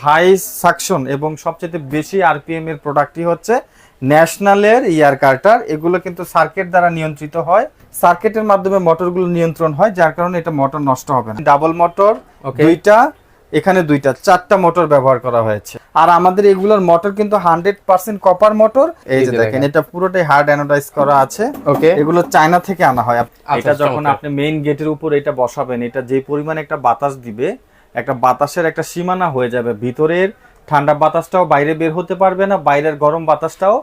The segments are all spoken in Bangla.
হাই সাকশন এবং সবচেয়ে বেশি আরপিএম এর প্রোডাক্টই হচ্ছে ন্যাশনালের ইয়ার কার্টার এগুলো কিন্তু সার্কিট দ্বারা নিয়ন্ত্রিত হয়। সার্কিটের মাধ্যমে মোটরগুলো নিয়ন্ত্রণ হয় যার কারণে এটা মোটর নষ্ট হবে না। Double motor. দুইটা এখানে দুইটা চারটা মোটর ব্যবহার করা হয়েছে। আর আমাদের এগুলোর মোটর কিন্তু হান্ড্রেড পার্সেন্ট কপার মোটর এই যে দেখেন এটা পুরোটাই হার্ড অ্যানোডাইজ করা আছে। ওকে এগুলো চায়না থেকে আনা হয়। আচ্ছা, এটা যখন আপনি মেইন গেটের উপর এটা বসাবেন এটা যে পরিমাণে একটা বাতাস দিবে একটা বাতাসের একটা সীমানা হয়ে যাবে। ভিতরের ঠান্ডা বাতাসটাও বাইরে বের হতে পারবে না, বাইরের গরম বাতাসটাও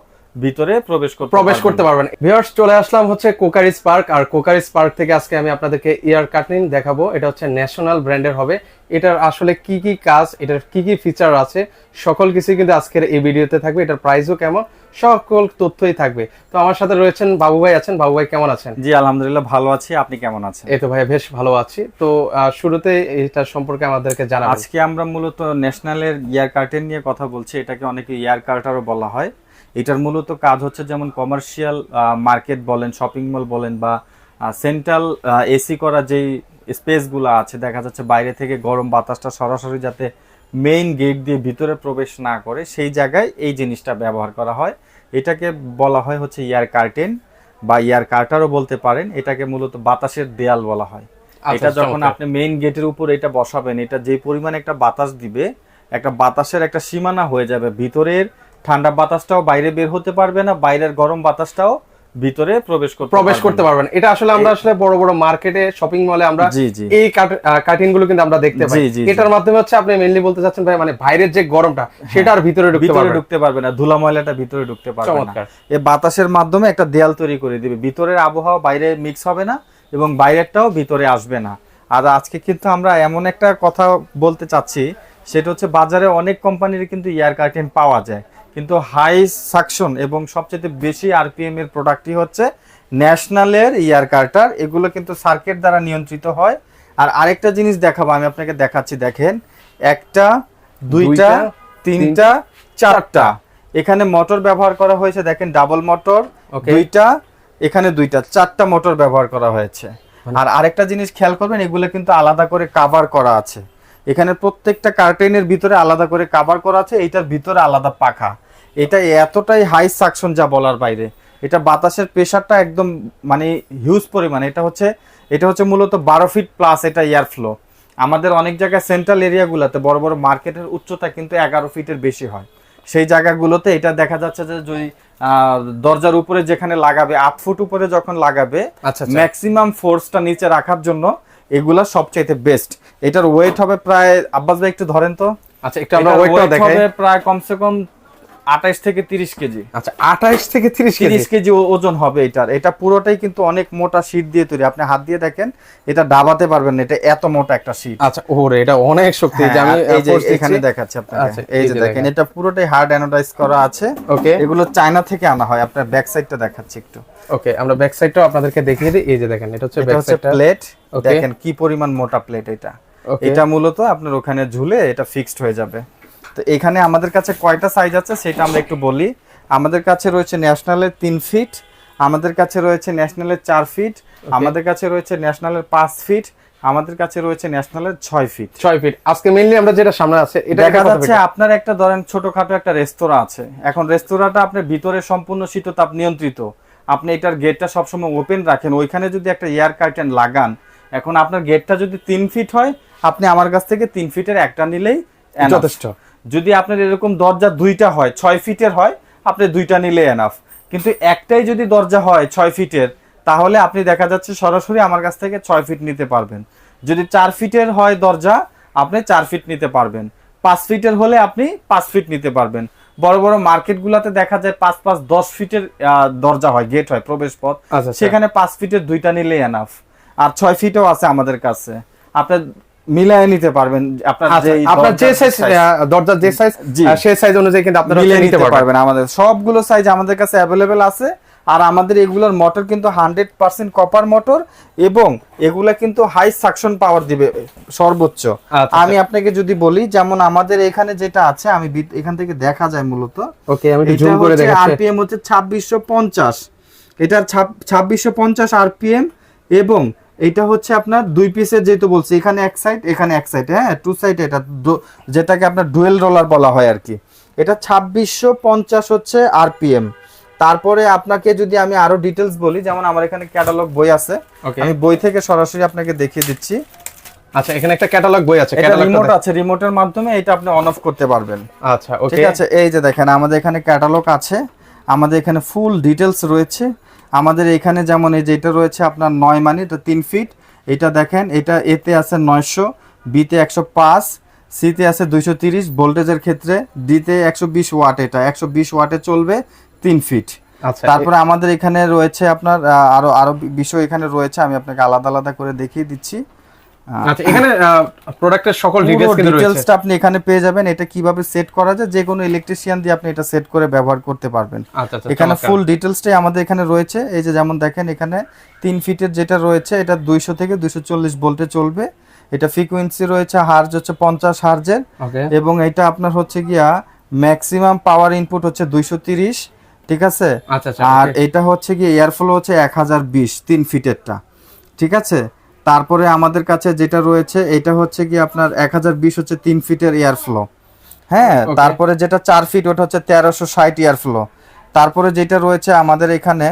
ভিতরে প্রবেশ করতে প্রবেশ করতে পারবেন। ভিউয়ার্স চলে আসলাম হচ্ছে কোকারি স্পার্ক আর কোকারি স্পার্ক থেকে আজকে আমি আপনাদেরকে ইয়ার কাটিং দেখাবো। এটা হচ্ছে ন্যাশনাল ব্র্যান্ডের হবে। এটার আসলে কি কি কাজ এটার কি কি ফিচার আছে সকল কিছু কিন্তু আজকের এই ভিডিওতে থাকবে। এটার প্রাইসও কেমন সকল তথ্যই থাকবে। তো আমার সাথে রয়েছেন বাবু ভাই আছেন। বাবু ভাই কেমন আছেন? জি আলহামদুলিল্লাহ ভালো আছি। আপনি কেমন আছেন? এই তো ভাই বেশ ভালো আছি। তো শুরুতে এটা সম্পর্কে আমাদেরকে জানাবেন। আজকে আমরা মূলত ন্যাশনালের ইয়ার কার্টেন নিয়ে কথা বলছি। এটাকে অনেকে ইয়ার কার্টারও বলা হয়। এটার মূলত কাজ হচ্ছে যেমন কমার্শিয়াল মার্কেট বলেন শপিং মল বলেন বা সেন্ট্রাল এসি করা যেই স্পেসগুলো আছে দেখা যাচ্ছে বাইরে থেকে গরম বাতাসটা সরাসরি যাতে মেইন গেট দিয়ে ভিতরে প্রবেশ না করে সেই জায়গায় এই জিনিসটা ব্যবহার করা হয়। এটাকে বলা হয় হচ্ছে ইয়ার কার্টেন বা ইয়ার কার্টারও বলতে পারেন। এটাকে মূলত বাতাসের দেয়াল বলা হয়। আচ্ছা, এটা যখন আপনি মেইন গেটের উপর এটা বসাবেন এটা যে পরিমাণে একটা বাতাস দিবে একটা বাতাসের একটা সীমানা হয়ে যাবে ভিতরের ঠান্ডা বাতাসটাও বাইরে বের হতে পারবে না বাইরের গরম বাতাসটাও ভিতরে প্রবেশ করতে প্রবেশ পারবে করতে না। পারবেন এটা আসলে আমরা আসলে বড় বড় মার্কেটে শপিং মলে আমরা এই কাটিংগুলো কিন্তু আমরা দেখতে পাই। এটার মাধ্যমে হচ্ছে আপনি মেইনলি বলতে চাচ্ছেন ভাই মানে বাইরের যে গরমটা সেটা আর ভিতরে ঢুকতে ভিতরে পারবে ঢুকতে পারবে না ধুলা ময়লাটা ভিতরে ঢুকতে পারবে না। এই বাতাসের মাধ্যমে একটা দেয়াল তৈরি করে দিবে। ভিতরের আবহাওয়া বাইরে মিক্স হবে না এবং বাইরেরটাও ভিতরে আসবে না। আর আজকে কিন্তু আমরা এমন একটা কথা বলতে চাচ্ছি সেটা হচ্ছে বাজারে অনেক কোম্পানির কিন্তু এয়ার কার্টেন পাওয়া যায়। কিন্তু হাই সাকশন এবং সবচেয়ে বেশি আরপিএম এর প্রোডাক্টই হচ্ছে ন্যাশনালের ইয়ার কার্টার এগুলো কিন্তু সার্কিট দ্বারা নিয়ন্ত্রিত হয়। আর আরেকটা জিনিস দেখাবো আমি আপনাকে দেখাচ্ছি দেখেন। একটা দুইটা দুইটা, তিনটা চারটা। এখানে মোটর ব্যবহার করা হয়েছে দেখেন ডাবল মোটর দুইটা এখানে দুইটা চারটা মোটর ব্যবহার করা হয়েছে। আর আরেকটা জিনিস খেয়াল করবেন এগুলো কিন্তু আলাদা করে কাভার করা আছে। এখানে প্রত্যেকটা কার্টেনের ভিতরে আলাদা করে কাভার করা আছে এইটার ভিতরে আলাদা পাখা। এটা এতটাই হাই সাকশন যা বলার বাইরে। এটা বাতাসের প্রেশারটা একদম মানে হিউজ পরিমাণে। এটা হচ্ছে এটা হচ্ছে মূলত বারো ফিট প্লাস এটা এয়ার ফ্লো আমাদের অনেক জায়গায় সেন্ট্রাল এরিয়াগুলোতে বড় বড় মার্কেটের উচ্চতা কিন্তু এগারো ফিটের বেশি হয়। সেই জায়গাগুলোতে এটা দেখা যাচ্ছে যে যদি দরজার উপরে যেখানে লাগাবে আট ফুট উপরে যখন লাগাবে আচ্ছা আচ্ছা। ম্যাক্সিমাম ফোর্সটা নিচে রাখার জন্য এগুলা সবচাইতে বেস্ট এটার ওয়েট হবে প্রায় আব্বাস ভাই একটু ধরেন তো। আচ্ছা একটু আমরা weight দেখাই। প্রায় কমসে কম আঠাইশ থেকে তিরিশ কেজি। আচ্ছা 28 থেকে 30 কেজি? তিরিশ কেজি ওজন হবে এটার। এটা পুরোটাই কিন্তু অনেক মোটা শীট দিয়ে তৈরি। আপনি হাত দিয়ে দেখেন এটা ডাবাতে পারবেন না এটা এত মোটা একটা শীট আচ্ছা ওরে এটা অনেক শক্তি। যে আমি এই এখানে দেখাচ্ছি আপনাকে। আচ্ছা, এই যে দেখেন এটা পুরোটাই হার্ড অ্যানোডাইজ করা আছে। ওকে এগুলো চায়না থেকে আনা হয়। আপনার ব্যাক সাইডটা দেখাচ্ছি একটু। ওকে আমরা ব্যাক সাইডটাও আপনাদেরকে দেখিয়ে দিই। এই যে দেখেন এটা হচ্ছে ব্যাক সাইডটা প্লেট দেখেন কি পরিমাণ মোটা প্লেট এটা। এটা মূলত আপনার ওখানে ঝুলে এটা ফিক্সড হয়ে যাবে। তো এখানে আমাদের কাছে কয়টা সাইজ আছে সেটা আমরা একটু বলি। আমাদের কাছে রয়েছে ন্যাশনালের তিন ফিট আমাদের কাছে রয়েছে ন্যাশনালের চার ফিট আমাদের কাছে রয়েছে ন্যাশনালের পাঁচ ফিট আমাদের কাছে রয়েছে ন্যাশনালের ছয় ফিট ছয় ফিট আজকে মেইনলি আমরা যেটা সামনে আছে এটা দেখা যাচ্ছে আপনার একটা ধরেন ছোটখাটো একটা রেস্তোরাঁ আছে। এখন রেস্তোরাঁটা আপনার ভিতরে সম্পূর্ণ শীততাপ নিয়ন্ত্রিত। আপনি এটার গেটটা সবসময় ওপেন রাখেন। ওইখানে যদি একটা এয়ার কার্টেন লাগান এখন আপনার গেটটা যদি তিন ফিট হয় আপনি আমার কাছ থেকে তিন ফিটের একটা নিলেই যথেষ্ট। যদি আপনার এরকম দরজা দুইটা হয় ছয় ফিটের হয় আপনি দুইটা নিলে এনাফ কিন্তু একটাই যদি দরজা হয় ছয় ফিটের তাহলে আপনি দেখা যাচ্ছে সরাসরি আমার কাছ থেকে ছয় ফিট নিতে পারবেন। যদি চার ফিটের হয় দরজা আপনি চার ফিট নিতে পারবেন। পাঁচ ফিটের হলে আপনি পাঁচ ফিট নিতে পারবেন। বড় বড় মার্কেটগুলোতে দেখা যায় পাঁচ পাঁচ দশ ফিটের দরজা হয় গেট হয় প্রবেশ পথ। আচ্ছা, আচ্ছা। সেখানে পাঁচ ফিটের দুইটা নিলে এনাফ আর ছয় ফিটও আছে আমাদের কাছে। আপনার মিলায় নিতে পারবেন। আপনার আচ্ছা, আপনার যে সাইজ দরজার যে সাইজ। সেই সাইজ অনুযায়ী কিন্তু আপনারা মিলিয়ে নিতে পারবেন। আমাদের। সবগুলো সাইজ আমাদের কাছে অ্যাভেলেবেল আছে। আর আমাদের এগুলোর মোটর কিন্তু হান্ড্রেড পার্সেন্ট কপার মোটর এবং এগুলা কিন্তু হাই সাকশন পাওয়ার দিবে সর্বোচ্চ। আচ্ছা, আমি আপনাকে যদি বলি যেমন আমাদের এখানে যেটা আছে আমি এখান থেকে দেখা যায় মূলত। ওকে আমি জুম করে দেখাচ্ছি। আরপিএম হচ্ছে ছাব্বিশশো পঞ্চাশ। এটার ছাব্বিশশো পঞ্চাশ আরপিএম এবং এটা হচ্ছে আপনার দুই পিসের যেহেতু বলছি এখানে এক সাইড এখানে এক সাইড হ্যাঁ? টু সাইড এটা যেটাকে আপনার ডুয়েল রোলার বলা হয় আর কি। এটা ছাব্বিশশো পঞ্চাশ হচ্ছে আরপিএম তারপরে আপনাকে যদি আমি আরও ডিটেলস বলি যেমন আমার এখানে ক্যাটালগ বই আছে আমি বই থেকে সরাসরি আপনাকে দেখিয়ে দিচ্ছি। আচ্ছা এখানে একটা ক্যাটালগ বই আছে এটা রিমোট আছে রিমোটের মাধ্যমে এটা আপনি অন অফ করতে পারবেন। আচ্ছা ওকে ঠিক আছে? এই যে দেখেন আমাদের এখানে ক্যাটালগ আছে। আমাদের এখানে ফুল ডিটেলস রয়েছে। আমাদের এখানে যেমন এই যে এটা রয়েছে আপনার নয় মানে এটা তিন ফিট এটা দেখেন এটা এতে আছে নয়শো বিতে একশো পাঁচ সিতে আছে দুইশো তিরিশ। ভোল্টেজের ক্ষেত্রে ডিতে একশো বিশ ওয়াট এটা। একশো বিশ ওয়াটে চলবে তিন ফিট আচ্ছা তারপরে আমাদের এখানে রয়েছে আপনার আরও আরও বিষয় এখানে রয়েছে আমি আপনাকে আলাদা আলাদা করে দেখিয়ে দিচ্ছি। আচ্ছা এখানে প্রোডাক্টের সকল ডিটেইলস কিন্তু রয়েছে। ডিটেলসটা আপনি এখানে পেয়ে যাবেন। এটা কীভাবে সেট করা যায় যে কোনো ইলেকট্রিশিয়ান দিয়ে আপনি এটা সেট করে ব্যবহার করতে পারবেন। আচ্ছা আচ্ছা এখানে ফুল ডিটেলসটাই আমাদের এখানে রয়েছে। এই যে যেমন দেখেন এখানে তিন ফিটের যেটা রয়েছে এটা দুইশো থেকে দুইশো চল্লিশ ভোল্টে চলবে। এটা ফ্রিকোয়েন্সি রয়েছে হার্জ হচ্ছে পঞ্চাশ হার্জের ওকে। এবং এটা আপনার হচ্ছে গিয়া ম্যাক্সিমাম পাওয়ার ইনপুট হচ্ছে দুইশো তিরিশ ঠিক আছে? আচ্ছা আচ্ছা আর এটা হচ্ছে কি এয়ার ফ্লো হচ্ছে এক হাজার বিশ তিন ফিটেরটা ঠিক আছে? তারপরে আমাদের কাছে যেটা রয়েছে এটা হচ্ছে কি আপনার এক হাজার বিশ হচ্ছে তিন ফিটের এয়ার ফ্লো হ্যাঁ তারপরে যেটা চার ফিট ওটা হচ্ছে তেরোশো ষাট এয়ার ফ্লো তারপরে যেটা রয়েছে আমাদের এখানে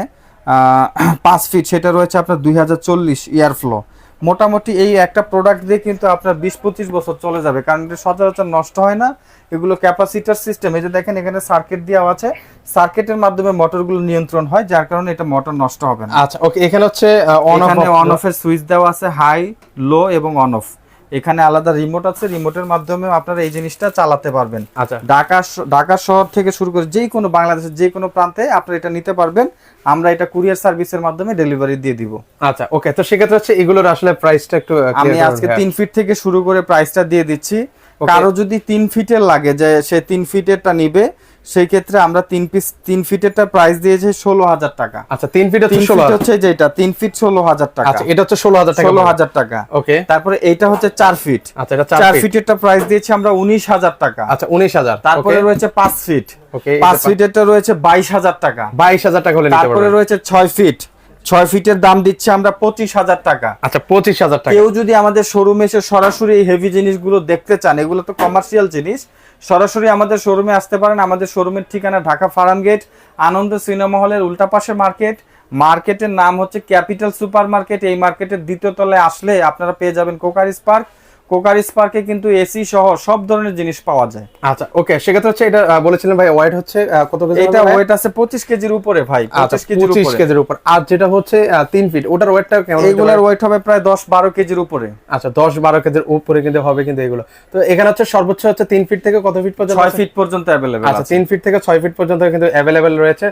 আহ, পাঁচ ফিট সেটা রয়েছে আপনার দুই হাজার চল্লিশ ইয়ার ফ্লো মোটামুটি এই একটা প্রোডাক্ট দিয়ে কিন্তু আপনার বিশ পঁচিশ বছর চলে যাবে কারণ এটা সচরাচর নষ্ট হয় না। এগুলো ক্যাপাসিটার সিস্টেম এই যে দেখেন এখানে সার্কিট দেওয়া আছে। সার্কিটের মাধ্যমে মোটরগুলো নিয়ন্ত্রণ হয় যার কারণে এটা মোটর নষ্ট হবে না। আচ্ছা ওকে এখানে হচ্ছে অন অফ এখানে অন অফের সুইচ দেওয়া আছে হাই লো এবং অন অফ এখানে আলাদা রিমোট আছে রিমোটের মাধ্যমে আপনারা এই জিনিসটা চালাতে পারবেন। আচ্ছা। ঢাকা ঢাকা শহর থেকে শুরু করে যে কোনো বাংলাদেশের যে কোনো প্রান্তে আপনারা এটা নিতে পারবেন। আমরা এটা কুরিয়ার সার্ভিসের মাধ্যমে ডেলিভারি দিয়ে দিব। আচ্ছা ওকে তো সেক্ষেত্রে হচ্ছে এগুলোর আসলে প্রাইসটা একটু আমি আজকে। তিন ফিট থেকে শুরু করে প্রাইসটা দিয়ে দিচ্ছি. কারও যদি তিন ফিটের লাগে যে সে তিন ফিটেরটা নিবে সেই ক্ষেত্রে আমরা তিন পিস তিন ফিটেরটা প্রাইস দিয়েছি ষোলো হাজার টাকা। আচ্ছা তিন ফিট তিন ষোলো ফিট হাজার। হচ্ছে যেটা তিন ফিট ষোলো হাজার টাকা। আচ্ছা এটা হচ্ছে ষোলো হাজার ষোলো হাজার টাকা। ওকে তারপরে এইটা হচ্ছে চার ফিট। আচ্ছা এটা চার চার ফিট। ফিটেরটা প্রাইস দিয়েছি আমরা উনিশ হাজার টাকা। আচ্ছা উনিশ হাজার তারপরে রয়েছে পাঁচ ফিট। ওকে পাঁচ ফিটেরটা রয়েছে বাইশ হাজার টাকা। বাইশ হাজার টাকা হলে তারপরে রয়েছে ছয় ফিট। ছয় ফিটের দাম দিচ্ছে আমরা পঁচিশ হাজার টাকা। আচ্ছা পঁচিশ হাজার টাকা। কেউ যদি আমাদের শোরুমে এসে সরাসরি এই হেভি জিনিসগুলো দেখতে চান এগুলো তো কমার্শিয়াল জিনিস সরাসরি আমাদের শোরুমে আসতে পারেন। আমাদের শোরুমের ঠিকানা Dhaka Farm Gate Ananda cinema হলের উল্টা পাশে মার্কেট মার্কেটের নাম হচ্ছে ক্যাপিটাল সুপার মার্কেট এই মার্কেটের দ্বিতীয় তলায় আসলে আপনারা পেয়ে যাবেন কোকারিস পার্ক। কোকারিস পার্কে কিন্তু এসি সহ সব ধরনের জিনিস পাওয়া যায়। আচ্ছা ওকে সেক্ষেত্রে হচ্ছে এটা বলেছিলেন ভাই ওয়েট হচ্ছে কত কেজি এটা ওয়েট আছে পঁচিশ কেজির উপরে ভাই আচ্ছা পঁচিশ কেজির উপরে। কেজির উপর। আর যেটা হচ্ছে তিন ফিট ওটার ওয়েটটা কেমন পারে? ওয়েট হবে প্রায় দশ বারো কেজির উপরে। আচ্ছা দশ বারো কেজির উপরে কিন্তু হবে কিন্তু এগুলো। তো এখানে হচ্ছে সর্বোচ্চ হচ্ছে তিন ফিট থেকে কত ফিট পর্যন্ত ছয় ফিট পর্যন্ত অ্যাভেলেবেল আচ্ছা তিন ফিট থেকে ছয় ফিট পর্যন্ত কিন্তু অ্যাভেলেবেল রয়েছে।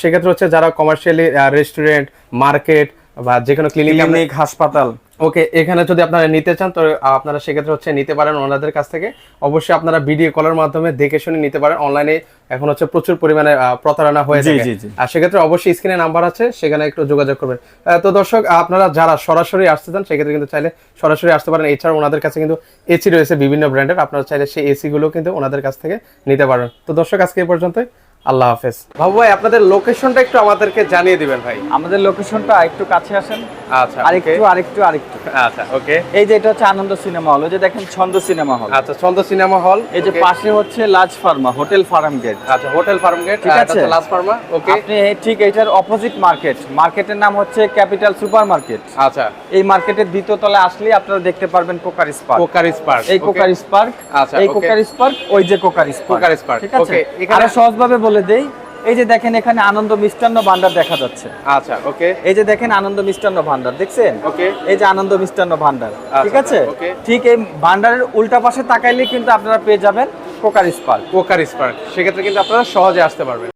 সেক্ষেত্রে হচ্ছে যারা কমার্শিয়ালি রেস্টুরেন্ট মার্কেট বা যে কোনো ক্লিনিক হাসপাতাল। ওকে এখানে যদি আপনারা নিতে চান তো আপনারা সেক্ষেত্রে হচ্ছে নিতে পারেন ওনাদের কাছ থেকে। অবশ্যই আপনারা ভিডিও কলের মাধ্যমে দেখে শুনে নিতে পারেন। অনলাইনে এখন হচ্ছে প্রচুর পরিমাণে প্রতারণা হয়ে থাকে। আর সেক্ষেত্রে অবশ্যই স্ক্রিনে নাম্বার আছে সেখানে একটু যোগাযোগ করবেন। তো দর্শক আপনারা যারা সরাসরি আসতে চান সেক্ষেত্রে কিন্তু চাইলে সরাসরি আসতে পারেন। এছাড়া ওনাদের কাছে কিন্তু এসি রয়েছে বিভিন্ন ব্র্যান্ডের। আপনারা চাইলে সেই এসি গুলো কিন্তু ওনাদের কাছ থেকে নিতে পারেন। তো দর্শক আজকে এই পর্যন্তই। আল্লাহ হাফেজ। বাবু ভাই আপনাদের লোকেশনটা একটু আমাদেরকে জানিয়ে দিবেন ভাই। আমাদের লোকেশনটা একটু কাছে আসেন। আচ্ছা আরেকটু আরেকটু আরেকটু। আচ্ছা ওকে এই যে এটা হচ্ছে আনন্দ সিনেমা হল। ওই যে দেখেন ছন্দ সিনেমা হল। আচ্ছা চন্দ্র সিনেমা হল এই যে পাশে হচ্ছে Lazz Pharma hotel Farm Gate. আচ্ছা হোটেল ফার্ম গেট ঠিক আছে। লাস্ট ফার্মা ওকে আপনি ঠিক এইটার অপোজিট মার্কেট মার্কেটের নাম হচ্ছে ক্যাপিটাল সুপার মার্কেট আচ্ছা। এই মার্কেটের দ্বিতীয় তলায় আসলে আপনারা দেখতে পারবেন কোকারিস পার্ক কোকারিস পার্ক এই কোকারিস পার্ক আচ্ছা, এই okay. কোকারিস পার্ক ওই যে কোকারিস পার্ক কোকারিস পার্ক, ঠিক আছে? এখানে- সহজভাবে বলে দেই। এই যে দেখেন এখানে আনন্দ মিষ্টান্ন ভান্ডার দেখা যাচ্ছে। আচ্ছা ওকে। এই যে দেখেন আনন্দ মিষ্টান্ন ভান্ডার দেখছেন? ওকে। এই যে আনন্দ মিষ্টান্ন ভান্ডার ঠিক আচ্ছা, আছে ঠিক এই ভান্ডারের উল্টা পাশে তাকাইলে কিন্তু আপনারা পেয়ে যাবেন কোকার স্পার্ক। কোকার স্পার্ক সেক্ষেত্রে কিন্তু আপনারা সহজে আসতে পারবেন।